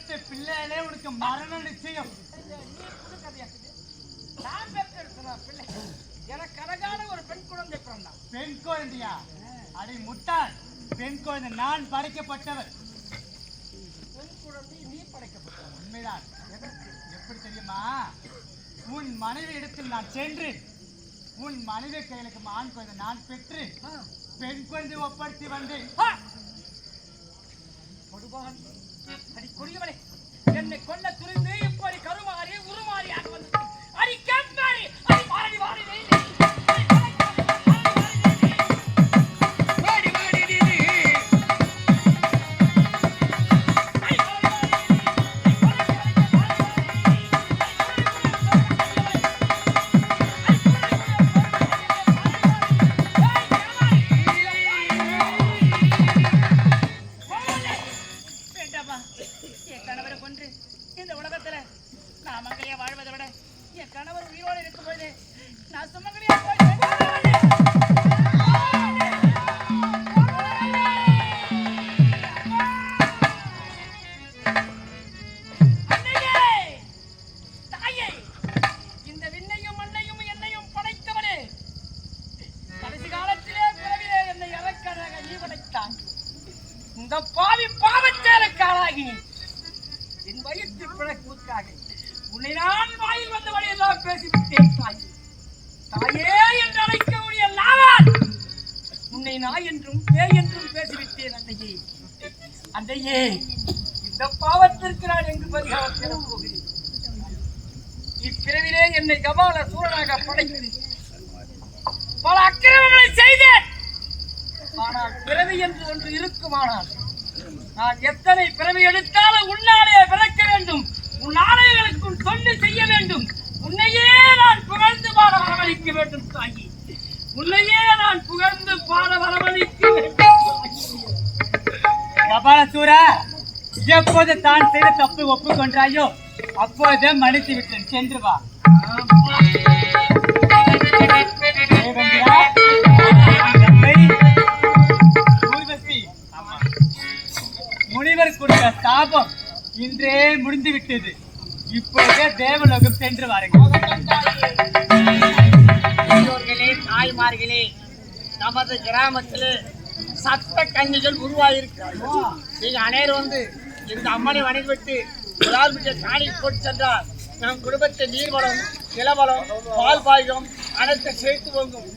பெற்றெடுத்த பிள்ளைகளே உனக்கு மரண நிச்சயம். நான் பெற்றெடுத்தனா பிள்ளை. எனக்கு அழகான ஒரு பெண் குழந்தை பிறந்தான். பெண் குழந்தையா? அடி முட்டாள். பெண் குழந்தை நான் படைக்கப்பட்டவர் பெண் குழந்தை நீ படைக்கப்பட்ட உண்மைதான். எப்படி தெரியுமா? உன் மனைவி இடத்தில் நான் சென்று உன் மனைவி கையிலுக்கு ஆண் குழந்தை நான் பெற்று பெண் குழந்தை ஒப்படைத்து வந்தேன். அடி கொடியவனே என்னை கொல்ல துணிந்து இந்த உலகத்துல நான் மங்கையா வாழ்வதை விட என் கணவர் உயிரோடு இருக்கும் பொழுது நான் சுமங்கலியா போய் அன்னையே! இந்த விண்ணையும் மண்ணையும் என்னையும் கூப்பிட கூத்தாக. உன்னை நான் வாயில் வந்தவனை எல்லாம் பேசிவிட்டேன் தாயே. தாயே என்று அழைக்கக்கூடிய நாவான் உன்னை நாய் என்றும் பேய் என்றும் பேசிவிட்டேன் அன்னையே. அன்னையே இந்த பாவத்திற்கு நான் எங்கு பரிகாரம் பெறப் போகிறேன்? இப்பிறவிலே என்னை கபால சூரனாக படைத்து பல அக்கிரமங்களை செய்தேன். ஆனால் பிறவி என்று ஒன்று இருக்குமானால் நான் எத்தனை பிறவி எடுத்தாலும் உன்னாலே பிறக்க வேண்டும் உன் ஆலயங்களுக்கும் தொண்டு செய்ய வேண்டும் உன்னையே நான் புகழ்ந்து பாட வரவழைக்க வேண்டும் தாயி உன்னையே நான் புகழ்ந்து பாட வரவழைக்க வேண்டும் எப்போது தான் செய்த தப்பு ஒப்புக்கொண்டாயோ அப்போதே மன்னித்து விட்டேன். சென்று வா. முனிவர் கொடுத்த சாபம் இன்றே முடிந்து விட்டது இப்போதே தேவலோகம் சென்று வாருங்கள். தாய்மார்களே நமது கிராமத்தில் சத்த கன்னிகள் உருவாயிருக்கிறார்கள். நீங்கள் அனைவரும் வந்து இந்த அம்மனை வணங்கிவிட்டு உதாரணத்தை காணி போட்டு சென்றால் நம் குடும்பத்தை நீர்வளம் நிலவளம் பால் பாய்கம் அனைத்தை சேர்த்து பொங்கும்